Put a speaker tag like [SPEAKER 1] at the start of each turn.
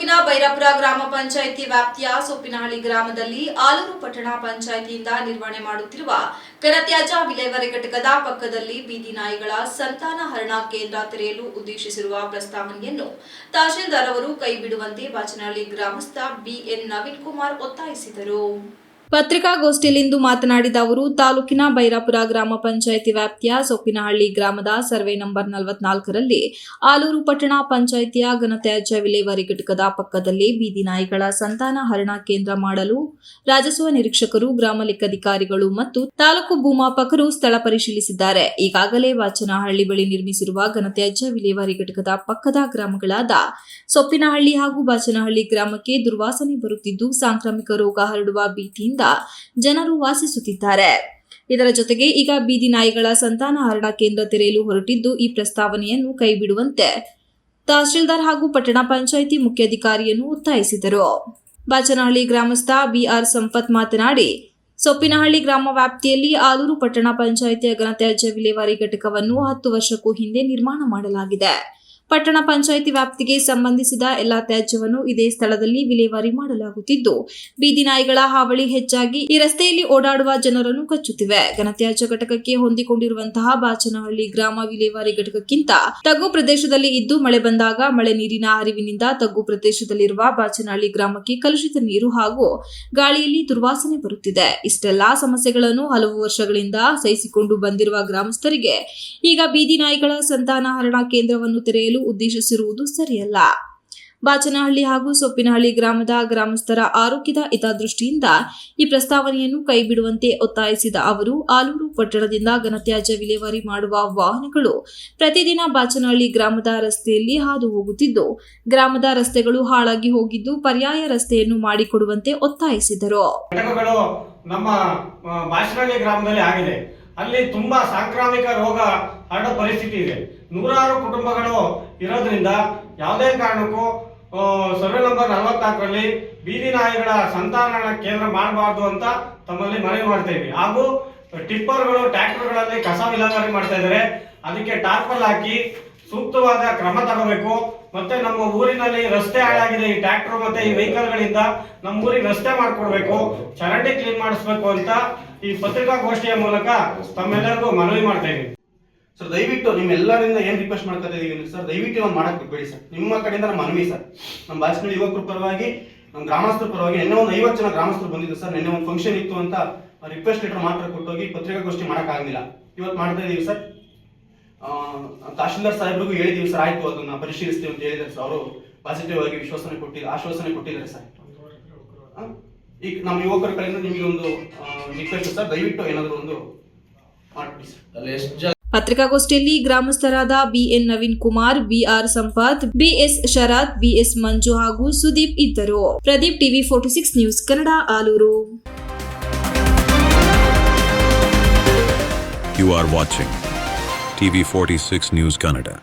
[SPEAKER 1] ತಾಲೂಕಿನ ಬೈರಾಪುರ ಗ್ರಾಮ ಪಂಚಾಯಿತಿ ವ್ಯಾಪ್ತಿಯ ಸೊಪ್ಪಿನಹಳ್ಳಿ ಗ್ರಾಮದಲ್ಲಿ ಆಲೂರು ಪಟ್ಟಣ ಪಂಚಾಯಿತಿಯಿಂದ ನಿರ್ವಹಣೆ ಮಾಡುತ್ತಿರುವ ಘನತ್ಯಾಜ್ಯ ವಿಲೇವಾರಿ ಘಟಕದ ಪಕ್ಕದಲ್ಲಿ ಬೀದಿ ನಾಯಿಗಳ ಸಂತಾನ ಹರಣ ಕೇಂದ್ರ ತೆರೆಯಲು ಉದ್ದೇಶಿಸಿರುವ ಪ್ರಸ್ತಾವನೆಯನ್ನು ತಹಶೀಲ್ದಾರ್ ಅವರು ಕೈಬಿಡುವಂತೆ ಬಾಚನಹಳ್ಳಿ ಗ್ರಾಮಸ್ಥ ಬಿಎನ್ ನವೀನ್ ಕುಮಾರ್ ಒತ್ತಾಯಿಸಿದರು. ಪತ್ರಿಕಾಗೋಷ್ಠಿಯಲ್ಲಿಂದು ಮಾತನಾಡಿದ ಅವರು, ತಾಲೂಕಿನ ಬೈರಾಪುರ ಗ್ರಾಮ ಪಂಚಾಯಿತಿ ವ್ಯಾಪ್ತಿಯ ಸೊಪ್ಪಿನಹಳ್ಳಿ ಗ್ರಾಮದ ಸರ್ವೆ ನಂಬರ್ ನಲವತ್ನಾಲ್ಕರಲ್ಲಿ ಆಲೂರು ಪಟ್ಟಣ ಪಂಚಾಯಿತಿಯ ಘನತ್ಯಾಜ್ಯ ವಿಲೇವಾರಿ ಘಟಕದ ಪಕ್ಕದಲ್ಲಿ ಬೀದಿ ನಾಯಿಗಳ ಸಂತಾನ ಹರಣ ಕೇಂದ್ರ ಮಾಡಲು ರಾಜಸ್ವ ನಿರೀಕ್ಷಕರು, ಗ್ರಾಮ ಲೆಕ್ಕಾಧಿಕಾರಿಗಳು ಮತ್ತು ತಾಲೂಕು ಭೂಮಾಪಕರು ಸ್ಥಳ ಪರಿಶೀಲಿಸಿದ್ದಾರೆ. ಈಗಾಗಲೇ ವಾಚನಹಳ್ಳಿ ಬಳಿ ನಿರ್ಮಿಸಿರುವ ಘನತ್ಯಾಜ್ಯ ವಿಲೇವಾರಿ ಘಟಕದ ಪಕ್ಕದ ಗ್ರಾಮಗಳಾದ ಸೊಪ್ಪಿನಹಳ್ಳಿ ಹಾಗೂ ಬಾಚನಹಳ್ಳಿ ಗ್ರಾಮಕ್ಕೆ ದುರ್ವಾಸನೆ ಬರುತ್ತಿದ್ದು, ಸಾಂಕ್ರಾಮಿಕ ರೋಗ ಹರಡುವ ಭೀತಿಯಿಂದ ಜನರು ವಾಸಿಸುತ್ತಿದ್ದಾರೆ. ಇದರ ಜೊತೆಗೆ ಈಗ ಬೀದಿ ನಾಯಿಗಳ ಸಂತಾನ ಹರಣ ಕೇಂದ್ರ ತೆರೆಯಲು ಹೊರಟಿದ್ದು ಈ ಪ್ರಸ್ತಾವನೆಯನ್ನು ಕೈಬಿಡುವಂತೆ ತಹಶೀಲ್ದಾರ್ ಹಾಗೂ ಪಟ್ಟಣ ಪಂಚಾಯಿತಿ ಮುಖ್ಯಾಧಿಕಾರಿಯನ್ನು ಒತ್ತಾಯಿಸಿದರು. ಬಾಚನಹಳ್ಳಿ ಗ್ರಾಮಸ್ಥ ಬಿಆರ್ ಸಂಪತ್ ಮಾತನಾಡಿ, ಸೊಪ್ಪಿನಹಳ್ಳಿ ಗ್ರಾಮ ವ್ಯಾಪ್ತಿಯಲ್ಲಿ ಆಲೂರು ಪಟ್ಟಣ ಪಂಚಾಯಿತಿಯ ಘನತ್ಯಾಜ್ಯ ವಿಲೇವಾರಿ ಘಟಕವನ್ನು ಹತ್ತು ವರ್ಷಕ್ಕೂ ಹಿಂದೆ ನಿರ್ಮಾಣ ಮಾಡಲಾಗಿದೆ. ಪಟ್ಟಣ ಪಂಚಾಯಿತಿ ವ್ಯಾಪ್ತಿಗೆ ಸಂಬಂಧಿಸಿದ ಎಲ್ಲಾ ತ್ಯಾಜ್ಯವನ್ನು ಇದೇ ಸ್ಥಳದಲ್ಲಿ ವಿಲೇವಾರಿ ಮಾಡಲಾಗುತ್ತಿದ್ದು, ಬೀದಿ ನಾಯಿಗಳ ಹಾವಳಿ ಹೆಚ್ಚಾಗಿ ಈ ರಸ್ತೆಯಲ್ಲಿ ಓಡಾಡುವ ಜನರನ್ನು ಕಚ್ಚುತ್ತಿವೆ. ಘನತ್ಯಾಜ್ಯ ಘಟಕಕ್ಕೆ ಹೊಂದಿಕೊಂಡಿರುವಂತಹ ಬಾಚನಹಳ್ಳಿ ಗ್ರಾಮ ವಿಲೇವಾರಿ ಘಟಕಕ್ಕಿಂತ ತಗ್ಗು ಪ್ರದೇಶದಲ್ಲಿ ಇದ್ದು ಮಳೆ ಬಂದಾಗ ಮಳೆ ನೀರಿನ ಹರಿವಿನಿಂದ ತಗ್ಗು ಪ್ರದೇಶದಲ್ಲಿರುವ ಬಾಚನಹಳ್ಳಿ ಗ್ರಾಮಕ್ಕೆ ಕಲುಷಿತ ನೀರು ಹಾಗೂ ಗಾಳಿಯಲ್ಲಿ ದುರ್ವಾಸನೆ ಬರುತ್ತಿದೆ. ಇಷ್ಟೆಲ್ಲಾ ಸಮಸ್ಯೆಗಳನ್ನು ಹಲವು ವರ್ಷಗಳಿಂದ ಸಹಿಸಿಕೊಂಡು ಬಂದಿರುವ ಗ್ರಾಮಸ್ಥರಿಗೆ ಈಗ ಬೀದಿ ನಾಯಿಗಳ ಸಂತಾನ ಹರಣ ಕೇಂದ್ರವನ್ನು ತೆರೆಯಲು ಉದ್ದೇಶಿಸಿರುವುದು ಸರಿಯಲ್ಲ. ಬಾಚನಹಳ್ಳಿ ಹಾಗೂ ಸೊಪ್ಪಿನಹಳ್ಳಿ ಗ್ರಾಮದ ಗ್ರಾಮಸ್ಥರ ಆರೋಗ್ಯದ ಹಿತದೃಷ್ಟಿಯಿಂದ ಈ ಪ್ರಸ್ತಾವನೆಯನ್ನು ಕೈಬಿಡುವಂತೆ ಒತ್ತಾಯಿಸಿದ ಅವರು, ಆಲೂರು ಪಟ್ಟಣದಿಂದ ಘನತ್ಯಾಜ್ಯ ವಿಲೇವಾರಿ ಮಾಡುವ ವಾಹನಗಳು ಪ್ರತಿದಿನ ಬಾಚನಹಳ್ಳಿ ಗ್ರಾಮದ ರಸ್ತೆಯಲ್ಲಿ ಹಾದು ಹೋಗುತ್ತಿದ್ದು, ಗ್ರಾಮದ ರಸ್ತೆಗಳು ಹಾಳಾಗಿ ಹೋಗಿದ್ದು ಪರ್ಯಾಯ ರಸ್ತೆಯನ್ನು ಮಾಡಿಕೊಡುವಂತೆ ಒತ್ತಾಯಿಸಿದರು.
[SPEAKER 2] ನಮ್ಮ ಗ್ರಾಮದಲ್ಲಿ ಆಗಿದೆ. ಅಲ್ಲಿ ತುಂಬಾ ಸಾಂಕ್ರಾಮಿಕ ರೋಗ ಹರಡೋ ಪರಿಸ್ಥಿತಿ ಇದೆ. ನೂರಾರು ಕುಟುಂಬಗಳು ಇರೋದ್ರಿಂದ ಯಾವುದೇ ಕಾರಣಕ್ಕೂ ಸರ್ವೆ ನಂಬರ್ ನಲವತ್ನಾಲ್ಕರಲ್ಲಿ ಬೀದಿ ನಾಯಿಗಳ ಸಂತಾನ ಕೇಂದ್ರ ಮಾಡಬಾರ್ದು ಅಂತ ತಮ್ಮಲ್ಲಿ ಮನವಿ ಮಾಡ್ತಾ ಹಾಗೂ ಟಿಪ್ಪರ್ಗಳು, ಟ್ರ್ಯಾಕ್ಟರ್ಗಳಲ್ಲಿ ಕಸ ವಿಲೇವಾರಿ ಮಾಡ್ತಾ ಇದ್ದಾರೆ. ಅದಕ್ಕೆ ಟಾರ್ಪಲ್ ಹಾಕಿ ಸೂಕ್ತವಾದ ಕ್ರಮ ತಗೋಬೇಕು. ಮತ್ತೆ ನಮ್ಮ ಊರಿನಲ್ಲಿ ರಸ್ತೆ ಹಾಳಾಗಿದೆ. ಈ ಟ್ರ್ಯಾಕ್ಟರ್ ಮತ್ತೆ ಈ ವೆಹಿಕಲ್ಗಳಿಂದ ನಮ್ಮ ಊರಿಗೆ ರಸ್ತೆ ಮಾಡಿಕೊಡ್ಬೇಕು. ಚರಂಡಿ ಕ್ಲೀನ್ ಮಾಡಿಸ್ಬೇಕು ಅಂತ ಈ ಪತ್ರಿಕಾಗೋಷ್ಠಿಯ ಮೂಲಕ ತಮ್ಮೆಲ್ಲರಿಗೂ ಮನವಿ ಮಾಡ್ತಾ
[SPEAKER 3] ಸರ್ ದಯವಿಟ್ಟು ನಿಮ್ಮೆಲ್ಲರಿಂದ ಏನ್ ರಿಕ್ವೆಸ್ಟ್ ಮಾಡ್ತಾ ಇದೀವಿ ಸರ್ ದಯವಿಟ್ಟು ಒಂದು ಮಾಡಕ್ ಬಿಟ್ಬೇಡಿ ಸರ್ ನಿಮ್ಮ ಕಡೆಯಿಂದ ನಮ್ಮ ಮನವಿ ಸರ್ ನಮ್ಮ ಬಾಚಿನ ಯುವಕರ ಪರವಾಗಿ, ನಮ್ಮ ಗ್ರಾಮಸ್ಥರ ಪರವಾಗಿ ನಿನ್ನೆ ಒಂದು ಐವತ್ತು ಜನ ಗ್ರಾಮಸ್ಥರು ಬಂದಿದ್ದು ಸರ್ ನಿನ್ನೆ ಒಂದು ಫಂಕ್ಷನ್ ಇತ್ತು ಅಂತ ರಿಕ್ವೆಸ್ಟ್ ಲೆಟರ್ ಮಾತ್ರ ಕೊಟ್ಟೋಗಿ ಪತ್ರಿಕಾಗೋಷ್ಠಿ ಮಾಡಕ್ ಆಗಿಲ್ಲ ಇವತ್ತು ಮಾಡ್ತಾ ಇದ್ದೀವಿ ಸರ್ ತಹಶೀಲ್ದಾರ್ ಸಾಹೇಬ್ರಿಗೂ ಹೇಳಿದೀವಿ ಸರ್ ಆಯ್ತು ಅದನ್ನ ಪರಿಶೀಲಿಸ್ತೀವಿ ಅಂತ ಹೇಳಿದ್ರೆ ಸರ್ ಅವರು ಪಾಸಿಟಿವ್ ಆಗಿ ವಿಶ್ವಾಸನೆ ಕೊಟ್ಟಿದ್ದಾರೆ ಆಶ್ವಾಸನೆ ಕೊಟ್ಟಿದ್ದಾರೆ ಸರ್ ಈಗ ನಮ್ಮ ಯುವಕರ ಕಡೆಯಿಂದ ನಿಮಗೆ ಒಂದು ರಿಕ್ವೆಸ್ಟ್ ಸರ್ ದಯವಿಟ್ಟು ಏನಾದರೂ ಒಂದು ಮಾಡ್ಬಿಡಿ ಸರ್
[SPEAKER 4] ಅಲ್ಲಿ ಎಷ್ಟು
[SPEAKER 1] ಪತ್ರಿಕಾಗೋಷ್ಠಿಯಲ್ಲಿ ಗ್ರಾಮಸ್ಥರಾದ BN Naveen Kumar, BR Sampath, BS Sharath, BS Manju ಹಾಗೂ ಸುದೀಪ್ ಇದ್ದರು Pradeep TV forty six news Kannada, Aluru
[SPEAKER 5] You are watching TV46 News Kannada.